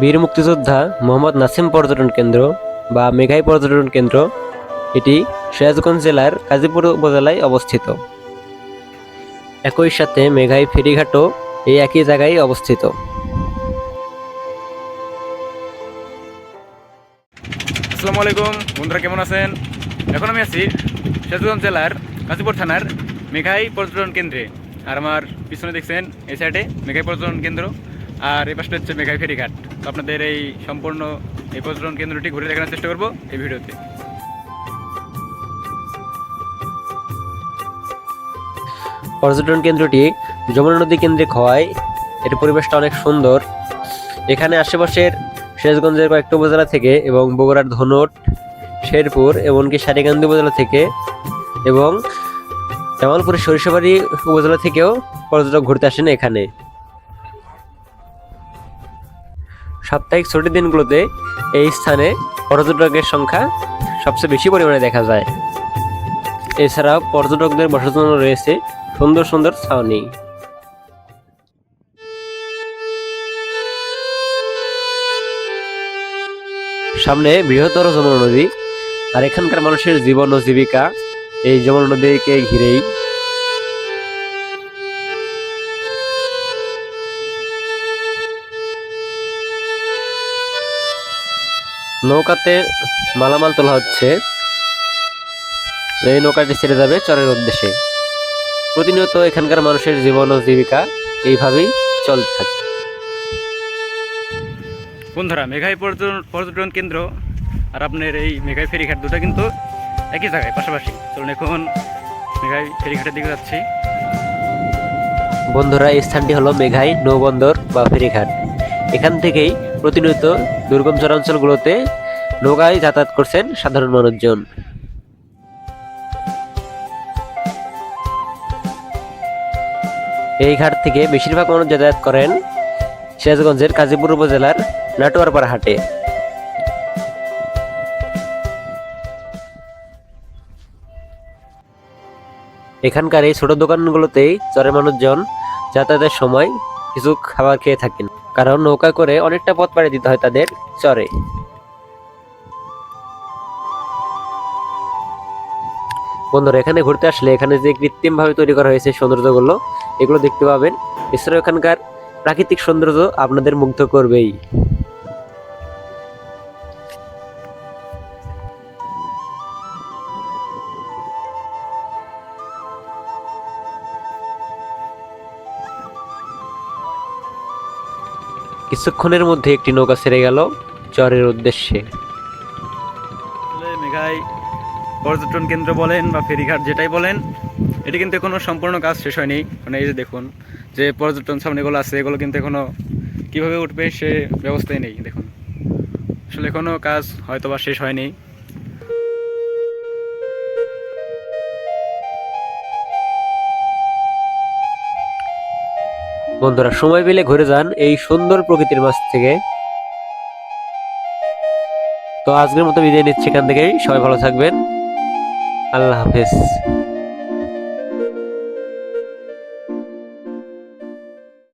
বীর মুক্তিযোদ্ধা মোহাম্মদ নাসিম পর্যটন কেন্দ্র বা মেঘাই পর্যটন কেন্দ্র। এটি সিরাজগঞ্জ জেলার কাজীপুর উপজেলায় অবস্থিত। একই সাথে মেঘাই ফেরিঘাটও এই একই জায়গায় অবস্থিত। আসসালামু আলাইকুম, বন্ধুরা কেমন আছেন? এখন আমি আছি সিরাজগঞ্জ জেলার গাজীপুর থানার মেঘাই পর্যটন কেন্দ্রে। আর আমার পিছনে দেখছেন এই সাইডে মেঘাই পর্যটন কেন্দ্র। আর এই পাশটা হচ্ছে মেঘাই ফেরিঘাট। তো আপনাদের এই সম্পূর্ণ এই পর্যটন কেন্দ্রটি ঘুরে দেখানোর চেষ্টা করব এই ভিডিওতে। পর্যটন কেন্দ্রটি যমুনা নদী কেন্দ্রিক হওয়ায় এর পরিবেশটা অনেক সুন্দর। এখানে আশেপাশের সিরাজগঞ্জের কয়েকটা উপজেলা থেকে এবং বগুড়ার ধনুট, শেরপুর এমনকি সারিকান্দি উপজেলা থেকে এবং জামালপুরের সরিষাবাড়ি উপজেলা থেকেও পর্যটক ঘুরতে আসেন এখানে। সাপ্তাহিক ছুটির দিনগুলোতে এই স্থানে পর্যটকের সংখ্যা সবচেয়ে বেশি পরিমাণে দেখা যায়। এছাড়াও পর্যটকদের বসার জন্য রয়েছে সুন্দর সুন্দর ছাউনি। সামনে বৃহত্তর যমুনা নদী আর এখানকার মানুষের জীবন ও জীবিকা এই যমুনা নদীকে ঘিরেই নৌকাতে মালামাল তোলা হচ্ছে। এই নৌকাটি ছেড়ে যাবে চরের উদ্দেশ্যে। প্রতিনিয়ত এখানকার মানুষের জীবন ও জীবিকা এইভাবেই চলতে থাকে। বন্ধুরা মেঘাই পর্যটন পর্যটন কেন্দ্র আর আপনার এই মেঘাই ফেরিঘাট দুটো কিন্তু একই জায়গায় পাশাপাশি। চলুন এখন মেঘাই ফেরিঘাটের দিকে যাচ্ছি। বন্ধুরা এই স্থানটি হলো মেঘাই নৌবন্দর বা ফেরিঘাট। এখান থেকেই প্রতিনিয়ত দুর্গম চরাঞ্চলগুলোতে নৌকায় যাতায়াত করছেন সাধারণ মানুষজন। এই ঘাট থেকে বেশিরভাগ মানুষ যাতায়াত করেন সিরাজগঞ্জের কাজীপুর উপজেলার নাটোয়ারপাড়া হাটে। এখানকার এই ছোট দোকানগুলোতেই চরের মানুষজন যাতায়াতের সময় কিছু খাবার খেয়ে থাকেন। কারণ নৌকা করে অনেকটা পথ পাড়ি দিতে হয় তাদের চরে। বন্ধুরা, এখানে ঘুরতে আসলে এখানে যে কৃত্রিমভাবে তৈরি করা হয়েছে সৌন্দর্যগুলো, এগুলো দেখতে পাবেন। এছাড়াও এখানকার প্রাকৃতিক সৌন্দর্য আপনাদের মুগ্ধ করবেই। কিছুক্ষণের মধ্যে একটি নৌকা ছেড়ে গেল চরের উদ্দেশ্যে। পর্যটন কেন্দ্র বলেন বা ফেরিঘাট যেটাই বলেন, এটি কিন্তু এখনও সম্পূর্ণ কাজ শেষ হয়নি। মানে এই যে দেখুন, যে পর্যটন সামনেগুলো আছে, এগুলো কিন্তু এখনও কীভাবে উঠবে সে ব্যবস্থাই নেই, দেখুন। আসলে এখনও কাজ হয়তো বা শেষ হয়নি। বন্ধুরা, সময় পেলে ঘুরে যান এই সুন্দর প্রকৃতির মাছ থেকে। তো আজকের মতো বিদায় নিচ্ছি এখান থেকেই। সবাই ভালো থাকবেন। আল্লাহ হাফেজ।